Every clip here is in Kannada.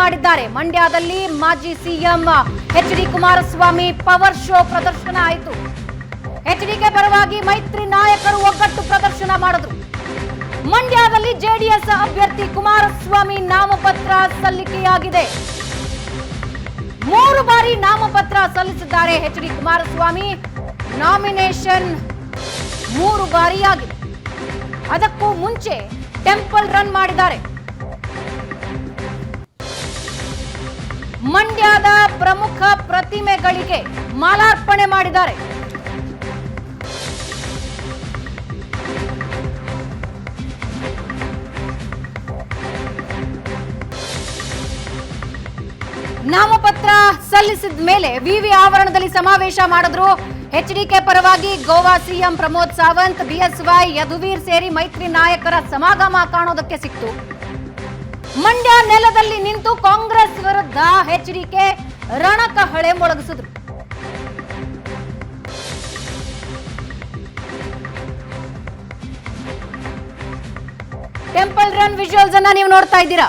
ಮಾಡಿದ್ದಾರೆ. ಮಂಡ್ಯದಲ್ಲಿ ಮಾಜಿ CM H D Kumaraswamy power show ಪ್ರದರ್ಶನ ಆಯಿತು. ಎಚ್ಡಿಕೆ ಪರವಾಗಿ ಮೈತ್ರಿ ನಾಯಕರು ಒಗ್ಗಟ್ಟು ಪ್ರದರ್ಶನ ಮಾಡಿದ್ರು. ಮಂಡ್ಯದಲ್ಲಿ ಜೆಡಿಎಸ್ ಅಭ್ಯರ್ಥಿ ಕುಮಾರಸ್ವಾಮಿ ನಾಮಪತ್ರ ಸಲ್ಲಿಕೆಯಾಗಿದೆ. ಮೂರು ಬಾರಿ ನಾಮಪತ್ರ ಸಲ್ಲಿಸಿದ್ದಾರೆ ಎಚ್ ಡಿ ಕುಮಾರಸ್ವಾಮಿ. ನಾಮಿನೇಷನ್ ಮೂರು ಬಾರಿಯಾಗಿದೆ. ಅದಕ್ಕೂ ಮುಂಚೆ ಟೆಂಪಲ್ ರನ್ ಮಾಡಿದ್ದಾರೆ. ಮಂಡ್ಯದ ಪ್ರಮುಖ ಪ್ರತಿಮೆಗಳಿಗೆ ಮಾಲಾರ್ಪಣೆ ಮಾಡಿದ್ದಾರೆ. ನಾಮಪತ್ರ ಸಲ್ಲಿಸಿದ ಮೇಲೆ ವಿವಿ ಆವರಣದಲ್ಲಿ ಸಮಾವೇಶ ಮಾಡಿದ್ರು. ಎಚ್ಡಿಕೆ ಪರವಾಗಿ ಗೋವಾ ಸಿಎಂ ಪ್ರಮೋದ್ ಸಾವಂತ್ ಬಿಎಸ್ವೈ ಯದುವೀರ್ ಸೇರಿ ಮೈತ್ರಿ ನಾಯಕರ ಸಮಾಗಮ ಕಾಣೋದಕ್ಕೆ ಸಿಕ್ತು. ಮಂಡ್ಯ ನೆಲದಲ್ಲಿ ನಿಂತು ಕಾಂಗ್ರೆಸ್ ವಿರುದ್ಧ ಎಚ್ಡಿಕೆ ರಣಕಹಳೆ ಮೊಳಗಿಸಿದ್ರು. ಟೆಂಪಲ್ ರನ್ ವಿಜುವಲ್ಸ್ ಅನ್ನ ನೀವು ನೋಡ್ತಾ ಇದ್ದೀರಾ?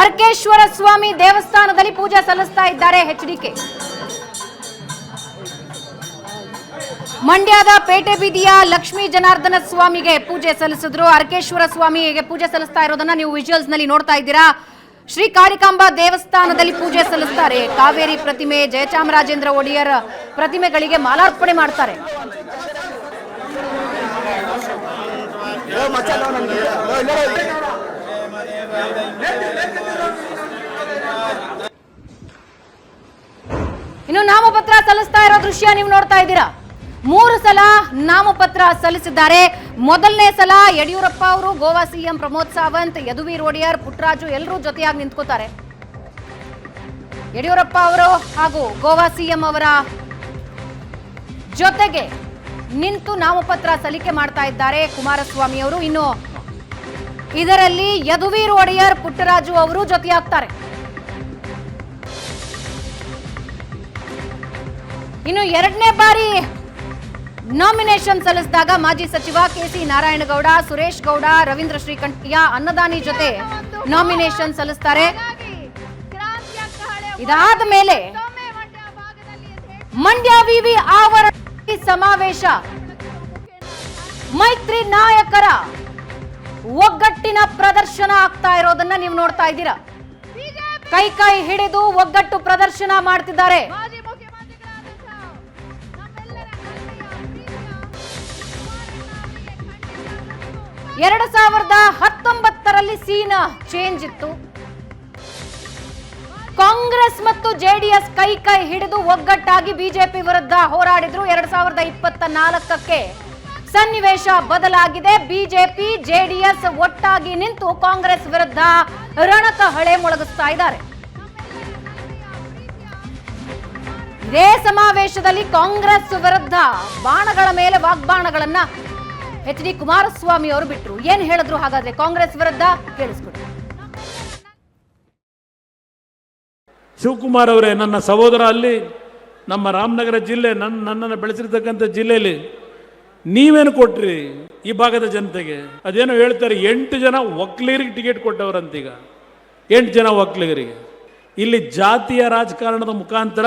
ಅರ್ಕೇಶ್ವರ ಸ್ವಾಮಿ ದೇವಸ್ಥಾನದಲ್ಲಿ ಪೂಜೆ ಸಲ್ಲಿಸ್ತಾ ಇದ್ದಾರೆ ಎಚ್ಡಿಕೆ ಮಂಡ್ಯದ ಪೇಟೆ ಬೀದಿಯ ಲಕ್ಷ್ಮೀ ಜನಾರ್ದನ ಸ್ವಾಮಿಗೆ ಪೂಜೆ ಸಲ್ಲಿಸಿದ್ರು. ಅರ್ಕೇಶ್ವರ ಸ್ವಾಮಿಗೆ ಪೂಜೆ ಸಲ್ಲಿಸ್ತಾ ಇರೋದನ್ನ ನೀವು ವಿಜುವಲ್ಸ್ನಲ್ಲಿ ನೋಡ್ತಾ ಇದ್ದೀರಾ. ಶ್ರೀ ಕಾರಿಕಾಂಬಾ ದೇವಸ್ಥಾನದಲ್ಲಿ ಪೂಜೆ ಸಲ್ಲಿಸ್ತಾರೆ. ಕಾವೇರಿ ಪ್ರತಿಮೆ ಜಯಚಾಮರಾಜೇಂದ್ರ ಒಡೆಯರ್ ಪ್ರತಿಮೆಗಳಿಗೆ ಮಾಲಾರ್ಪಣೆ ಮಾಡ್ತಾರೆ. ಇನ್ನು ನಾಮಪತ್ರ ಸಲ್ಲಿಸ್ತಾ ಇರೋ ದೃಶ್ಯ ನೀವು ನೋಡ್ತಾ ಇದ್ದೀರಾ. ಮೂರು ಸಲ ನಾಮಪತ್ರ ಸಲ್ಲಿಸಿದ್ದಾರೆ. ಮೊದಲನೇ ಸಲ ಯಡಿಯೂರಪ್ಪ ಅವರು ಗೋವಾ ಸಿಎಂ ಪ್ರಮೋದ್ ಸಾವಂತ್ ಯದುವೀರ್ ಒಡೆಯರ್ ಪುಟ್ಟರಾಜು ಎಲ್ಲರೂ ಜೊತೆಯಾಗಿ ನಿಂತ್ಕೋತಾರೆ. ಯಡಿಯೂರಪ್ಪ ಅವರು ಹಾಗೂ ಗೋವಾ ಸಿಎಂ ಅವರ ಜೊತೆಗೆ ನಿಂತು ನಾಮಪತ್ರ ಸಲ್ಲಿಕೆ ಮಾಡ್ತಾ ಇದ್ದಾರೆ ಕುಮಾರಸ್ವಾಮಿ ಅವರು. ಇನ್ನು ಇದರಲ್ಲಿ ಯದುವೀರ್ ಒಡೆಯರ್ ಪುಟ್ಟರಾಜು ಅವರು ಜೊತೆಯಾಗ್ತಾರೆ. ಇನ್ನು ಎರಡನೇ ಬಾರಿ ನಾಮಿನೇಷನ್ ಸಲ್ಲಿಸಿದಾಗ ಮಾಜಿ ಸಚಿವ ಕೆಸಿ ನಾರಾಯಣಗೌಡ, ಸುರೇಶ್ ಗೌಡ, ರವೀಂದ್ರ ಶ್ರೀಕಂಠಯ್ಯ ಅನ್ನದಾನಿ ಜೊತೆ ನಾಮಿನೇಷನ್ ಸಲ್ಲಿಸ್ತಾರೆ. ಇದಾದ ಮೇಲೆ ಮಂಡ್ಯ ವಿವಿ ಆವರಣ ಸಮಾವೇಶ. ಮೈತ್ರಿ ನಾಯಕರ ಒಗ್ಗಟ್ಟಿನ ಪ್ರದರ್ಶನ ಆಗ್ತಾ ಇರೋದನ್ನ ನೀವು ನೋಡ್ತಾ ಇದ್ದೀರಾ. ಕೈ ಕೈ ಹಿಡಿದು ಒಗ್ಗಟ್ಟು ಪ್ರದರ್ಶನ ಮಾಡ್ತಿದ್ದಾರೆ. ಎರಡು ಸಾವಿರದ ಹತ್ತೊಂಬತ್ತರಲ್ಲಿ ಸೀನ್ ಚೇಂಜ್ ಇತ್ತು. ಕಾಂಗ್ರೆಸ್ ಮತ್ತು ಜೆಡಿಎಸ್ ಕೈ ಕೈ ಹಿಡಿದು ಒಗ್ಗಟ್ಟಾಗಿ ಬಿಜೆಪಿ ವಿರುದ್ಧ ಹೋರಾಡಿದ್ರು. ಎರಡ್ ಸಾವಿರದ ಇಪ್ಪತ್ತ ನಾಲ್ಕಕ್ಕೆ ಸನ್ನಿವೇಶ ಬದಲಾಗಿದೆ. ಬಿಜೆಪಿ, ಜೆಡಿಎಸ್ ಒಟ್ಟಾಗಿ ನಿಂತು ಕಾಂಗ್ರೆಸ್ ವಿರುದ್ಧ ರಣಕಹಳೆ ಮೊಳಗಿಸ್ತಾ ಇದ್ದಾರೆ. ಇದೇ ಸಮಾವೇಶದಲ್ಲಿ ಕಾಂಗ್ರೆಸ್ ವಿರುದ್ಧ ಬಾಣಗಳ ಮೇಲೆ ವಾಗ್ಬಾಣಗಳನ್ನ ಎಚ್ ಡಿ ಕುಮಾರಸ್ವಾಮಿ ಅವರು ಬಿಟ್ರು. ಏನ್ ಹೇಳಿದ್ರು ಹಾಗಾದ್ರೆ ಕಾಂಗ್ರೆಸ್ ವಿರುದ್ಧ? ಕೇಳಿಸ್ಕೊಡಿ. ಶಿವಕುಮಾರ್ ಅವರೇ, ನನ್ನ ಸಹೋದರ ಅಲ್ಲಿ, ನಮ್ಮ ರಾಮನಗರ ಜಿಲ್ಲೆ ನನ್ನ ನನ್ನನ್ನು ಬೆಳೆಸಿರ್ತಕ್ಕಂಥ ಜಿಲ್ಲೆಯಲ್ಲಿ ನೀವೇನು ಕೊಟ್ರಿ ಈ ಭಾಗದ ಜನತೆಗೆ? ಅದೇನೋ ಹೇಳ್ತಾರೆ, ಎಂಟು ಜನ ಒಕ್ಕಲಿಗರಿಗೆ ಟಿಕೆಟ್ ಕೊಟ್ಟವರಂತೀಗ. ಎಂಟು ಜನ ಒಕ್ಲಿಗರಿಗೆ ಇಲ್ಲಿ ಜಾತಿಯ ರಾಜಕಾರಣದ ಮುಖಾಂತರ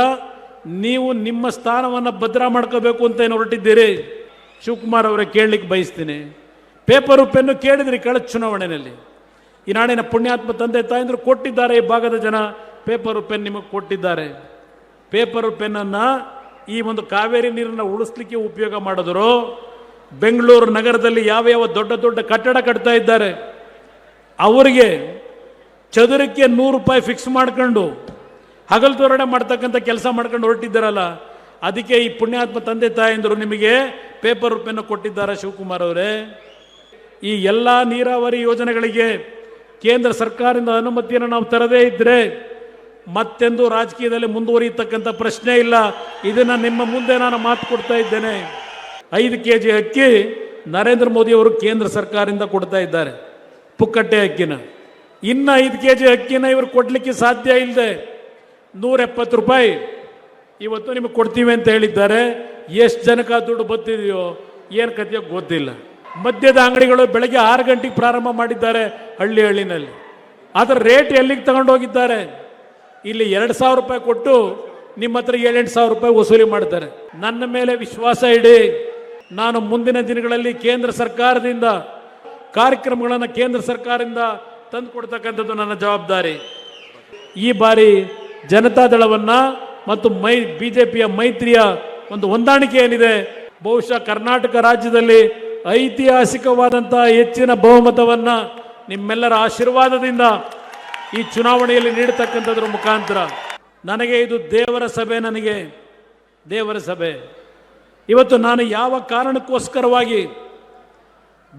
ನೀವು ನಿಮ್ಮ ಸ್ಥಾನವನ್ನು ಭದ್ರ ಮಾಡ್ಕೋಬೇಕು ಅಂತ ಏನು ಹೊರಟಿದ್ದೀರಿ? ಶಿವಕುಮಾರ್ ಅವರೇ ಕೇಳಲಿಕ್ಕೆ ಬಯಸ್ತೀನಿ. ಪೇಪರು, ಪೆನ್ನು ಕೇಳಿದ್ರಿ ಕಳೆದ ಚುನಾವಣೆಯಲ್ಲಿ. ಈ ನಾಡಿನ ಪುಣ್ಯಾತ್ಮ ತಂದೆ, ತಾಯಂದರು ಕೊಟ್ಟಿದ್ದಾರೆ ಈ ಭಾಗದ ಜನ. ಪೇಪರು, ಪೆನ್ ನಿಮಗೆ ಕೊಟ್ಟಿದ್ದಾರೆ. ಪೇಪರು, ಪೆನ್ನನ್ನು ಈ ಒಂದು ಕಾವೇರಿ ನೀರನ್ನು ಉಳಿಸ್ಲಿಕ್ಕೆ ಉಪಯೋಗ ಮಾಡಿದ್ರು. ಬೆಂಗಳೂರು ನಗರದಲ್ಲಿ ಯಾವ ಯಾವ ದೊಡ್ಡ ದೊಡ್ಡ ಕಟ್ಟಡ ಕಟ್ತಾ ಇದ್ದಾರೆ. ಅವರಿಗೆ ಚದುರಕ್ಕೆ ನೂರು ರೂಪಾಯಿ ಫಿಕ್ಸ್ ಮಾಡ್ಕೊಂಡು, ಹಗಲು ತೋರಣೆ ಮಾಡ್ತಕ್ಕಂಥ ಕೆಲಸ ಮಾಡ್ಕೊಂಡು ಹೊರಟಿದ್ದಾರಲ್ಲ ಅದಕ್ಕೆ ಈ ಪುಣ್ಯಾತ್ಮ ತಂದೆ ತಾಯಂದರು ನಿಮಗೆ ಪೇಪರ್ ರೂಪೆಯನ್ನು ಕೊಟ್ಟಿದ್ದಾರೆ ಶಿವಕುಮಾರ್ ಅವರೇ. ಈ ಎಲ್ಲ ನೀರಾವರಿ ಯೋಜನೆಗಳಿಗೆ ಕೇಂದ್ರ ಸರ್ಕಾರದಿಂದ ಅನುಮತಿಯನ್ನು ನಾವು ತರದೇ ಇದ್ದರೆ ಮತ್ತೆಂದು ರಾಜಕೀಯದಲ್ಲಿ ಮುಂದುವರಿಯತಕ್ಕಂಥ ಪ್ರಶ್ನೆ ಇಲ್ಲ. ಇದನ್ನು ನಿಮ್ಮ ಮುಂದೆ ನಾನು ಮಾತು ಕೊಡ್ತಾ ಇದ್ದೇನೆ. ಐದು ಕೆ ಜಿ ಅಕ್ಕಿ ನರೇಂದ್ರ ಮೋದಿ ಅವರು ಕೇಂದ್ರ ಸರ್ಕಾರದಿಂದ ಕೊಡ್ತಾ ಇದ್ದಾರೆ. ಪುಕ್ಕಟ್ಟೆ ಅಕ್ಕಿನ. ಇನ್ನು ಐದು ಕೆ ಜಿ ಅಕ್ಕಿನ ಇವರು ಕೊಡಲಿಕ್ಕೆ ಸಾಧ್ಯ ಇಲ್ಲದೆ ನೂರ ಎಪ್ಪತ್ತು ರೂಪಾಯಿ ಇವತ್ತು ನಿಮಗೆ ಕೊಡ್ತೀವಿ ಅಂತ ಹೇಳಿದ್ದಾರೆ. ಎಷ್ಟು ಜನಕ್ಕೆ ದುಡ್ಡು ಬತ್ತಿದೆಯೋ ಏನು ಕಥೆಯೋ ಗೊತ್ತಿಲ್ಲ. ಮದ್ಯದ ಅಂಗಡಿಗಳು ಬೆಳಗ್ಗೆ ಆರು ಗಂಟೆಗೆ ಪ್ರಾರಂಭ ಮಾಡಿದ್ದಾರೆ ಹಳ್ಳಿ ಹಳ್ಳಿನಲ್ಲಿ. ಅದರ ರೇಟ್ ಎಲ್ಲಿಗೆ ತಗೊಂಡೋಗಿದ್ದಾರೆ ಇಲ್ಲಿ ಎರಡು ಸಾವಿರ ರೂಪಾಯಿ ಕೊಟ್ಟು ನಿಮ್ಮ ಹತ್ರ ಏಳೆಂಟು ಸಾವಿರ ರೂಪಾಯಿ ವಸೂಲಿ ಮಾಡ್ತಾರೆ. ನನ್ನ ಮೇಲೆ ವಿಶ್ವಾಸ ಇಡಿ. ನಾನು ಮುಂದಿನ ದಿನಗಳಲ್ಲಿ ಕೇಂದ್ರ ಸರ್ಕಾರದಿಂದ, ಕಾರ್ಯಕ್ರಮಗಳನ್ನು ಕೇಂದ್ರ ಸರ್ಕಾರದಿಂದ ತಂದು ಕೊಡ್ತಕ್ಕಂಥದ್ದು ನನ್ನ ಜವಾಬ್ದಾರಿ. ಈ ಬಾರಿ ಜನತಾದಳವನ್ನ ಮತ್ತು ಮೈ, ಬಿಜೆಪಿಯ ಮೈತ್ರಿಯ ಒಂದು ಹೊಂದಾಣಿಕೆ ಏನಿದೆ? ಬಹುಶಃ ಕರ್ನಾಟಕ ರಾಜ್ಯದಲ್ಲಿ ಐತಿಹಾಸಿಕವಾದಂತಹ ಹೆಚ್ಚಿನ ಬಹುಮತವನ್ನ ನಿಮ್ಮೆಲ್ಲರ ಆಶೀರ್ವಾದದಿಂದ ಈ ಚುನಾವಣೆಯಲ್ಲಿ ನೀಡತಕ್ಕಂಥದ್ರ ಮುಖಾಂತರ. ನನಗೆ ಇದು ದೇವರ ಸಭೆ ನನಗೆ. ದೇವರ ಸಭೆ. ಇವತ್ತು ನಾನು ಯಾವ ಕಾರಣಕ್ಕೋಸ್ಕರವಾಗಿ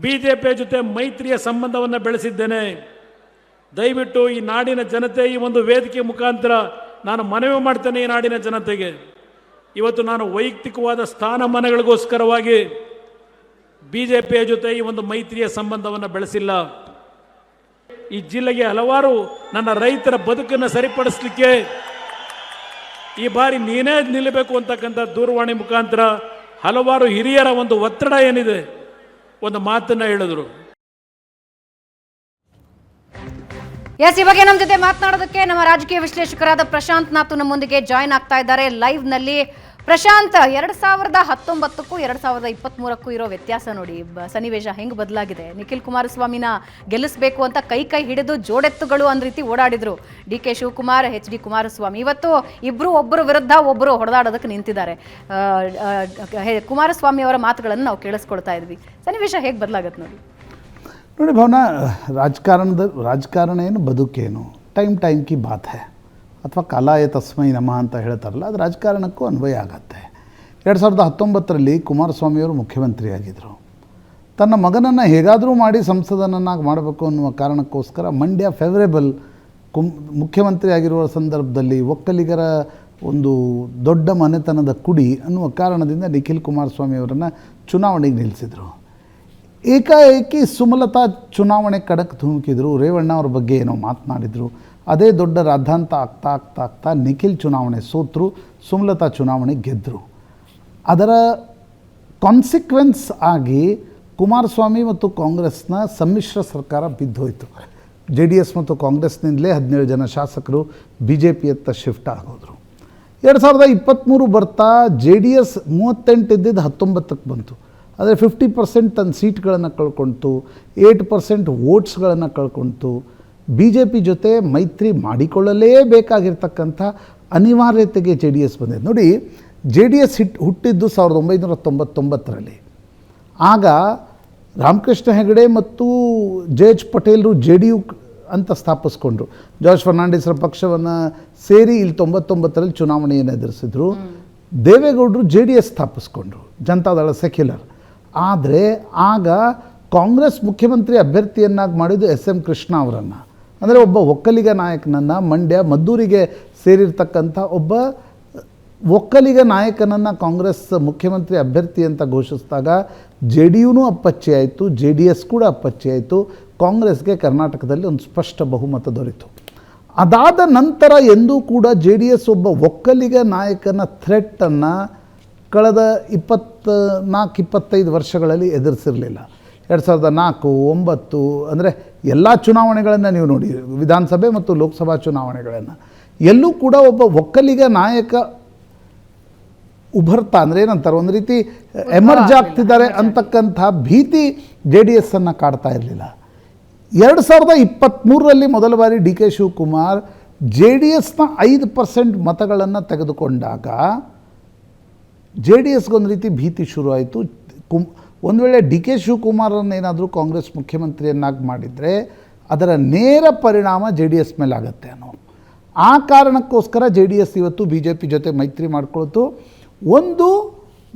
ಬಿ ಜೆ ಪಿಯ ಜೊತೆ ಮೈತ್ರಿಯ ಸಂಬಂಧವನ್ನು ಬೆಳೆಸಿದ್ದೇನೆ? ದಯವಿಟ್ಟು ಈ ನಾಡಿನ ಜನತೆ ಈ ಒಂದು ವೇದಿಕೆ ಮುಖಾಂತರ ನಾನು ಮನವಿ ಮಾಡ್ತೇನೆ ಈ ನಾಡಿನ ಜನತೆಗೆ. ಇವತ್ತು ನಾನು ವೈಯಕ್ತಿಕವಾದ ಸ್ಥಾನಮಾನಗಳಿಗೋಸ್ಕರವಾಗಿ ಬಿ ಜೆ ಪಿಯ ಜೊತೆ ಈ ಒಂದು ಮೈತ್ರಿಯ ಸಂಬಂಧವನ್ನು ಬೆಳೆಸಿಲ್ಲ. ಈ ಜಿಲ್ಲೆಗೆ ಹಲವಾರು ನನ್ನ ರೈತರ ಬದುಕನ್ನು ಸರಿಪಡಿಸಲಿಕ್ಕೆ ಈ ಬಾರಿ ನೀನೇ ನಿಲ್ಲಬೇಕು ಅಂತಕ್ಕಂಥ ದೂರವಾಣಿ ಮುಖಾಂತರ ಹಲವಾರು ಹಿರಿಯರ ಒಂದು ಒತ್ತಡ ಏನಿದೆ? ಒಂದು ಮಾತನ್ನು ಹೇಳಿದ್ರು. ಎಸ್ ಈ ಬಗ್ಗೆ ನಮ್ಮ ಜೊತೆ ಮಾತನಾಡೋದಕ್ಕೆ ನಮ್ಮ ರಾಜಕೀಯ ವಿಶ್ಲೇಷಕರಾದ ಪ್ರಶಾಂತ್ ನಾಥ್ ನಮ್ಮೊಂದಿಗೆ ಜಾಯ್ನ್ ಆಗ್ತಾ ಇದ್ದಾರೆ. ಲೈವ್ನಲ್ಲಿ ಪ್ರಶಾಂತ್, ಎರಡ್ ಸಾವಿರದ ಹತ್ತೊಂಬತ್ತಕ್ಕೂ ಎರಡ್ ಸಾವಿರದ ಇಪ್ಪತ್ಮೂರಕ್ಕೂ ಇರೋ ವ್ಯತ್ಯಾಸ ನೋಡಿ. ಸನ್ನಿವೇಶ ಹೆಂಗ್ ಬದಲಾಗಿದೆ? ನಿಖಿಲ್ ಕುಮಾರಸ್ವಾಮಿನ ಗೆಲ್ಲಿಸಬೇಕು ಅಂತ ಕೈ ಕೈ ಹಿಡಿದು ಜೋಡೆತ್ತುಗಳು ಅಂದ ರೀತಿ ಓಡಾಡಿದ್ರು. D K Shivakumar, H D Kumaraswamy. ಇವತ್ತು ಇಬ್ರು ಒಬ್ಬರ ವಿರುದ್ಧ ಒಬ್ಬರು ಹೊಡೆದಾಡೋದಕ್ಕೆ ನಿಂತಿದ್ದಾರೆ. ಕುಮಾರಸ್ವಾಮಿ ಅವರ ಮಾತುಗಳನ್ನು ನಾವು ಕೇಳಿಸ್ಕೊಳ್ತಾ ಇದ್ವಿ. ಸನ್ನಿವೇಶ ಹೇಗೆ ಬದಲಾಗತ್ತೆ ನೋಡಿ. ನೋಡಿ ಭಾವನ, ರಾಜಕಾರಣದ ರಾಜಕಾರಣ ಏನು ಬದುಕೇನು? ಟೈಮ್ ಟೈಮ್ ಕಿ ಬಾತ್ ಹೇ. ಅಥವಾ ಕಾಲಾಯ ತಸ್ಮೈ ನಮಃ ಅಂತ ಹೇಳ್ತಾರಲ್ಲ, ಅದು ರಾಜಕಾರಣಕ್ಕೂ ಅನ್ವಯ ಆಗತ್ತೆ. ಎರಡು ಸಾವಿರದ ಹತ್ತೊಂಬತ್ತರಲ್ಲಿ ಕುಮಾರಸ್ವಾಮಿಯವರು ಮುಖ್ಯಮಂತ್ರಿಯಾಗಿದ್ದರು ತನ್ನ ಮಗನನ್ನು ಹೇಗಾದರೂ ಮಾಡಿ ಸಂಸದನನ್ನಾಗಿ ಮಾಡಬೇಕು ಅನ್ನುವ ಕಾರಣಕ್ಕೋಸ್ಕರ ಮಂಡ್ಯ ಫೇವರೇಬಲ್ ಕುಮ್ ಮುಖ್ಯಮಂತ್ರಿ ಆಗಿರುವ ಸಂದರ್ಭದಲ್ಲಿ ಒಕ್ಕಲಿಗರ ಒಂದು ದೊಡ್ಡ ಮನೆತನದ ಕುಡಿ ಅನ್ನುವ ಕಾರಣದಿಂದ ನಿಖಿಲ್ ಕುಮಾರಸ್ವಾಮಿಯವರನ್ನು ಚುನಾವಣೆಗೆ ನಿಲ್ಲಿಸಿದರು. ಏಕಾಏಕಿ ಸುಮಲತಾ ಚುನಾವಣೆ ಕಡಕ್ಕೆ ಧುಮುಕಿದ್ರು, ರೇವಣ್ಣ ಅವ್ರ ಬಗ್ಗೆ ಏನೋ ಮಾತನಾಡಿದರು. ಅದೇ ದೊಡ್ಡ ರಾಧಾಂತ ಆಗ್ತಾ ಆಗ್ತಾ ಆಗ್ತಾ ನಿಖಿಲ್ ಚುನಾವಣೆ ಸೋತರು, ಸುಮಲತಾ ಚುನಾವಣೆ ಗೆದ್ದರು ಅದರ ಕಾನ್ಸಿಕ್ವೆನ್ಸ್ ಆಗಿ ಕುಮಾರಸ್ವಾಮಿ ಮತ್ತು ಕಾಂಗ್ರೆಸ್ನ ಸಮ್ಮಿಶ್ರ ಸರ್ಕಾರ ಬಿದ್ದೋಯ್ತು. ಜೆ ಡಿ ಎಸ್ ಮತ್ತು ಕಾಂಗ್ರೆಸ್ನಿಂದಲೇ ಹದಿನೇಳು ಜನ ಶಾಸಕರು ಬಿ ಜೆ ಪಿಯತ್ತ ಶಿಫ್ಟ್ ಆಗೋದ್ರು. ಎರಡು ಸಾವಿರದ ಇಪ್ಪತ್ತ್ಮೂರು ಬರ್ತಾ ಜೆ ಡಿ ಎಸ್ ಮೂವತ್ತೆಂಟು ಇದ್ದಿದ್ದು ಹತ್ತೊಂಬತ್ತಕ್ಕೆ ಬಂತು. ಆದರೆ ಫಿಫ್ಟಿ ಪರ್ಸೆಂಟ್ ತನ್ನ ಸೀಟ್ಗಳನ್ನು ಕಳ್ಕೊಳ್ತು ಏಟ್ ಪರ್ಸೆಂಟ್ ವೋಟ್ಸ್ಗಳನ್ನು ಕಳ್ಕೊಳ್ತು ಬಿ ಜೆ ಪಿ ಜೊತೆ ಮೈತ್ರಿ ಮಾಡಿಕೊಳ್ಳಲೇಬೇಕಾಗಿರ್ತಕ್ಕಂಥ ಅನಿವಾರ್ಯತೆಗೆ ಜೆ ಡಿ ಎಸ್ ಬಂದಿದೆ. ನೋಡಿ ಜೆ ಡಿ ಎಸ್ ಹಿಟ್ ಹುಟ್ಟಿದ್ದು ಸಾವಿರದ ಒಂಬೈನೂರ ತೊಂಬತ್ತೊಂಬತ್ತರಲ್ಲಿ. ಆಗ ರಾಮಕೃಷ್ಣ ಹೆಗಡೆ ಮತ್ತು ಜೆ ಎಚ್ ಪಟೇಲರು ಜೆ ಡಿ ಯು ಅಂತ ಸ್ಥಾಪಿಸ್ಕೊಂಡ್ರು. ಜಾರ್ಜ್ ಫರ್ನಾಂಡಿಸ್ರ ಪಕ್ಷವನ್ನು ಸೇರಿ ಇಲ್ಲಿ ತೊಂಬತ್ತೊಂಬತ್ತರಲ್ಲಿ ಚುನಾವಣೆಯನ್ನು ಎದುರಿಸಿದ್ರು. ದೇವೇಗೌಡರು ಜೆ ಡಿ ಎಸ್ ಸ್ಥಾಪಿಸ್ಕೊಂಡ್ರು ಜನತಾದಳ ಸೆಕ್ಯುಲರ್. ಆದರೆ ಆಗ ಕಾಂಗ್ರೆಸ್ ಮುಖ್ಯಮಂತ್ರಿ ಅಭ್ಯರ್ಥಿಯನ್ನಾಗಿ ಮಾಡಿದ್ದು ಎಸ್ ಎಂ ಕೃಷ್ಣ ಅವರನ್ನು. ಅಂದರೆ ಒಬ್ಬ ಒಕ್ಕಲಿಗ ನಾಯಕನನ್ನು ಮಂಡ್ಯ ಮದ್ದೂರಿಗೆ ಸೇರಿರ್ತಕ್ಕಂಥ ಒಬ್ಬ ಒಕ್ಕಲಿಗ ನಾಯಕನನ್ನು ಕಾಂಗ್ರೆಸ್ ಮುಖ್ಯಮಂತ್ರಿ ಅಭ್ಯರ್ಥಿ ಅಂತ ಘೋಷಿಸಿದಾಗ ಜೆ ಡಿ ಯುನೂ ಅಪ್ಪಚ್ಚಿ ಆಯಿತು ಜೆ ಡಿ ಎಸ್ ಕೂಡ ಅಪ್ಪಚ್ಚಿ ಆಯಿತು, ಕಾಂಗ್ರೆಸ್ಗೆ ಕರ್ನಾಟಕದಲ್ಲಿ ಒಂದು ಸ್ಪಷ್ಟ ಬಹುಮತ ದೊರೆತು. ಅದಾದ ನಂತರ ಎಂದೂ ಕೂಡ ಜೆ ಡಿ ಎಸ್ ಒಬ್ಬ ಒಕ್ಕಲಿಗ ನಾಯಕನ ಥ್ರೆಟ್ಟನ್ನು ಕಳೆದ ಇಪ್ಪತ್ತ ನಾಲ್ಕು ಇಪ್ಪತ್ತೈದು ವರ್ಷಗಳಲ್ಲಿ ಎದುರಿಸಿರಲಿಲ್ಲ. ಎರಡು ಸಾವಿರದ ನಾಲ್ಕು ಒಂಬತ್ತು ಅಂದರೆ ಎಲ್ಲ ಚುನಾವಣೆಗಳನ್ನು ನೀವು ನೋಡಿ ವಿಧಾನಸಭೆ ಮತ್ತು ಲೋಕಸಭಾ ಚುನಾವಣೆಗಳನ್ನು. ಎಲ್ಲೂ ಕೂಡ ಒಬ್ಬ ಒಕ್ಕಲಿಗ ನಾಯಕ ಉಭರ್ತಾ ಅಂದರೆ ಏನಂತಾರೆ ಒಂದು ರೀತಿ ಎಮರ್ಜ್ ಆಗ್ತಿದ್ದಾರೆ ಅಂತಕ್ಕಂಥ ಭೀತಿ ಜೆ ಡಿ ಎಸ್ಸನ್ನು ಕಾಡ್ತಾ ಇರಲಿಲ್ಲ. ಎರಡು ಸಾವಿರದ ಇಪ್ಪತ್ತ್ಮೂರರಲ್ಲಿ ಮೊದಲ ಬಾರಿ D K Shivakumar J D ಎಸ್ನ ಐದು ಪರ್ಸೆಂಟ್ ಮತಗಳನ್ನು ತೆಗೆದುಕೊಂಡಾಗ ಜೆ ಡಿ ಒಂದು ರೀತಿ ಭೀತಿ ಶುರುವಾಯಿತು. ಕುಮ್, ಒಂದು ವೇಳೆ ಡಿ ಕೆ ಶಿವಕುಮಾರನ್ನೇನಾದರೂ ಕಾಂಗ್ರೆಸ್ ಮುಖ್ಯಮಂತ್ರಿಯನ್ನಾಗಿ ಮಾಡಿದರೆ ಅದರ ನೇರ ಪರಿಣಾಮ ಜೆ ಡಿ ಎಸ್ ಮೇಲೆ ಆಗುತ್ತೆ ಅನ್ನೋ. ಆ ಕಾರಣಕ್ಕೋಸ್ಕರ ಜೆ ಡಿ ಎಸ್ ಇವತ್ತು ಬಿ ಜೆ ಪಿ ಜೊತೆ ಮೈತ್ರಿ ಮಾಡ್ಕೊಳ್ತು. ಒಂದು,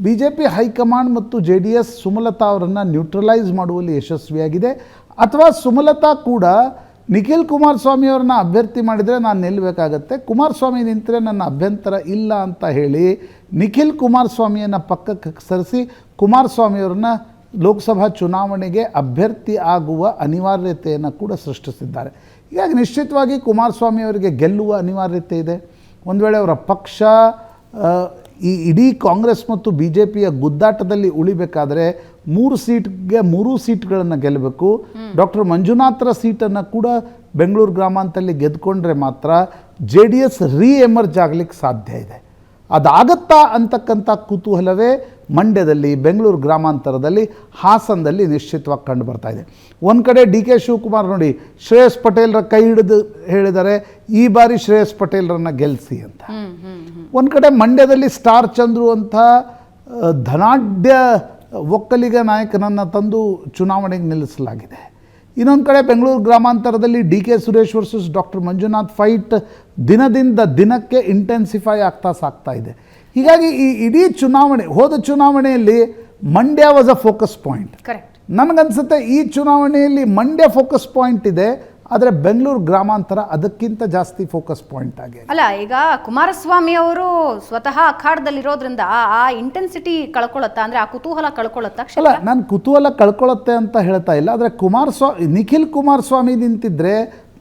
B J P high command ಮತ್ತು ಜೆ ಡಿ ಎಸ್ ಸುಮಲತಾ ಅವರನ್ನು ನ್ಯೂಟ್ರಲೈಸ್ ಮಾಡುವಲ್ಲಿ ಯಶಸ್ವಿಯಾಗಿದೆ. ಅಥವಾ ಸುಮಲತಾ ಕೂಡ ನಿಖಿಲ್ ಕುಮಾರಸ್ವಾಮಿಯವ್ರನ್ನ ಅಭ್ಯರ್ಥಿ ಮಾಡಿದರೆ ನಾನು ನಿಲ್ಲಬೇಕಾಗತ್ತೆ ಕುಮಾರಸ್ವಾಮಿ ನಿಂತರೆ ನನ್ನ ಅಭ್ಯಂತರ ಇಲ್ಲ ಅಂತ ಹೇಳಿ ನಿಖಿಲ್ ಕುಮಾರಸ್ವಾಮಿಯನ್ನು ಪಕ್ಕಕ್ಕೆ ಸರಿಸಿ ಕುಮಾರಸ್ವಾಮಿಯವ್ರನ್ನ ಲೋಕಸಭಾ ಚುನಾವಣೆಗೆ ಅಭ್ಯರ್ಥಿ ಆಗುವ ಅನಿವಾರ್ಯತೆಯನ್ನು ಕೂಡ ಸೃಷ್ಟಿಸಿದ್ದಾರೆ. ಹೀಗಾಗಿ ನಿಶ್ಚಿತವಾಗಿ ಕುಮಾರಸ್ವಾಮಿಯವರಿಗೆ ಗೆಲ್ಲುವ ಅನಿವಾರ್ಯತೆ ಇದೆ. ಒಂದು ವೇಳೆ ಅವರ ಪಕ್ಷ ಈ ಇಡೀ ಕಾಂಗ್ರೆಸ್ ಮತ್ತು ಬಿ ಜೆ ಪಿಯ ಗುದ್ದಾಟದಲ್ಲಿ ಉಳಿಬೇಕಾದ್ರೆ ಮೂರು ಸೀಟ್ಗೆ ಮೂರು ಸೀಟ್ಗಳನ್ನು ಗೆಲ್ಲಬೇಕು. ಡಾಕ್ಟರ್ ಮಂಜುನಾಥರ ಸೀಟನ್ನು ಕೂಡ ಬೆಂಗಳೂರು ಗ್ರಾಮಾಂತರಲ್ಲಿ ಗೆದ್ಕೊಂಡ್ರೆ ಮಾತ್ರ J D S re emerge ಆಗಲಿಕ್ಕೆ ಸಾಧ್ಯ ಇದೆ. ಅದಾಗತ್ತಾ ಅಂತಕ್ಕಂಥ ಕುತೂಹಲವೇ ಮಂಡ್ಯದಲ್ಲಿ ಬೆಂಗಳೂರು ಗ್ರಾಮಾಂತರದಲ್ಲಿ ಹಾಸನದಲ್ಲಿ ನಿಶ್ಚಿತವಾಗಿ ಕಂಡು ಬರ್ತಾ ಇದೆ. ಒಂದು ಕಡೆ ಡಿ ಕೆ ಶಿವಕುಮಾರ್ ನೋಡಿ ಶ್ರೇಯಸ್ ಪಟೇಲ್ರ ಕೈ ಹಿಡಿದು ಹೇಳಿದ್ದಾರೆ ಈ ಬಾರಿ ಶ್ರೇಯಸ್ ಪಟೇಲ್ರನ್ನ ಗೆಲ್ಲಿಸಿ ಅಂತ. ಒಂದು ಕಡೆ ಮಂಡ್ಯದಲ್ಲಿ ಸ್ಟಾರ್ ಚಂದ್ರು ಅಂತ ಧನಾಢ್ಯ ಒಕ್ಕಲಿಗ ನಾಯಕನನ್ನು ತಂದು ಚುನಾವಣೆಗೆ ನಿಲ್ಲಿಸಲಾಗಿದೆ. ಇನ್ನೊಂದು ಕಡೆ Bengaluru ಗ್ರಾಮಾಂತರದಲ್ಲಿ D K Suresh versus doctor Manjunath fight ದಿನದಿಂದ ದಿನಕ್ಕೆ ಇಂಟೆನ್ಸಿಫೈ ಆಗ್ತಾ ಸಾಕ್ತಾ ಇದೆ. ಹೀಗಾಗಿ ಈ ಇಡೀ ಚುನಾವಣೆ ಹೋದ ಚುನಾವಣೆಯಲ್ಲಿ Mandya was a focus point correct ನನಗನ್ಸುತ್ತೆ ಈ ಚುನಾವಣೆಯಲ್ಲಿ ಮಂಡ್ಯ ಫೋಕಸ್ ಪಾಯಿಂಟ್ ಇದೆ ಆದರೆ ಬೆಂಗಳೂರು ಗ್ರಾಮಾಂತರ ಅದಕ್ಕಿಂತ ಜಾಸ್ತಿ ಫೋಕಸ್ ಪಾಯಿಂಟ್ ಆಗಿದೆ. ಅಲ್ಲ ಈಗ ಕುಮಾರಸ್ವಾಮಿ ಅವರು ಸ್ವತಃ ಅಖಾಡದಲ್ಲಿರೋದ್ರಿಂದ ಆ- ಆ ಇಂಟೆನ್ಸಿಟಿ ಕಳ್ಕೊಳತ್ತಾ ಅಂದ್ರೆ ಆ ಕುತೂಹಲ ಕಳ್ಕೊಳತ್ತಾ ಅಲ್ಲ ನಾನು ಕುತೂಹಲ ಕಳ್ಕೊಳ್ಳುತ್ತೆ ಅಂತ ಹೇಳ್ತಾ ಇಲ್ಲ ಆದರೆ ಕುಮಾರಸ್ವಾಮಿ ನಿಖಿಲ್ ಕುಮಾರಸ್ವಾಮಿ ನಿಂತಿದ್ರೆ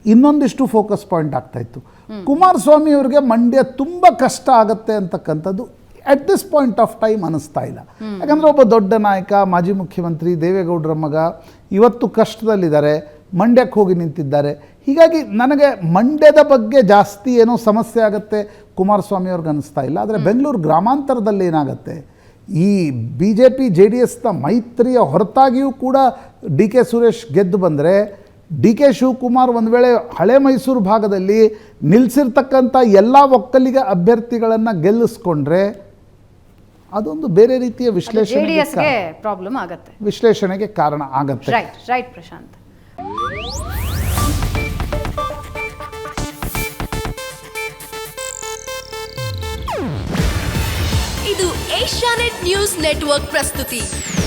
ಇನ್ನೊಂದಿಷ್ಟು ಫೋಕಸ್ ಪಾಯಿಂಟ್ ಆಗ್ತಾ ಇತ್ತು. ಕುಮಾರಸ್ವಾಮಿ ಅವರಿಗೆ ಮಂಡ್ಯ ತುಂಬ ಕಷ್ಟ ಆಗುತ್ತೆ ಅಂತಕ್ಕಂಥದ್ದು at this point of time ಅನ್ನಿಸ್ತಾ ಇಲ್ಲ. ಯಾಕಂದರೆ ಒಬ್ಬ ದೊಡ್ಡ ನಾಯಕ ಮಾಜಿ ಮುಖ್ಯಮಂತ್ರಿ ದೇವೇಗೌಡರ ಮಗ ಇವತ್ತು ಕಷ್ಟದಲ್ಲಿದ್ದಾರೆ ಮಂಡ್ಯಕ್ಕೆ ಹೋಗಿ ನಿಂತಿದ್ದಾರೆ. ಹೀಗಾಗಿ ನನಗೆ ಮಂಡ್ಯದ ಬಗ್ಗೆ ಜಾಸ್ತಿ ಏನೋ ಸಮಸ್ಯೆ ಆಗುತ್ತೆ ಕುಮಾರಸ್ವಾಮಿ ಅವ್ರಿಗೆ ಅನ್ನಿಸ್ತಾ ಇಲ್ಲ. ಆದರೆ ಬೆಂಗಳೂರು ಗ್ರಾಮಾಂತರದಲ್ಲಿ ಏನಾಗುತ್ತೆ? ಈ B J P J D ಎಸ್ನ ಮೈತ್ರಿಯ ಹೊರತಾಗಿಯೂ ಕೂಡ ಡಿ ಕೆ ಸುರೇಶ್ ಗೆದ್ದು ಬಂದರೆ ಡಿ ಕೆ ಶಿವಕುಮಾರ್ ಒಂದು ವೇಳೆ ಹಳೆ ಮೈಸೂರು ಭಾಗದಲ್ಲಿ ನಿಲ್ಲಿಸಿರ್ತಕ್ಕಂಥ ಎಲ್ಲ ಒಕ್ಕಲಿಗ ಅಭ್ಯರ್ಥಿಗಳನ್ನು ಗೆಲ್ಲಿಸ್ಕೊಂಡ್ರೆ ಅದೊಂದು ಬೇರೆ ರೀತಿಯ ವಿಶ್ಲೇಷಣೆ ವಿಶ್ಲೇಷಣೆಗೆ ಪ್ರಾಬ್ಲಮ್ ಆಗುತ್ತೆ. ವಿಶ್ಲೇಷಣೆಗೆ ಕಾರಣ ಆಗುತ್ತೆ. ರೈಟ್ ರೈಟ್ ಪ್ರಶಾಂತ್ ಇದು ಏಷ್ಯಾನೆಟ್ ನ್ಯೂಸ್ ನೆಟ್ವರ್ಕ್ ಪ್ರಸ್ತುತಿ.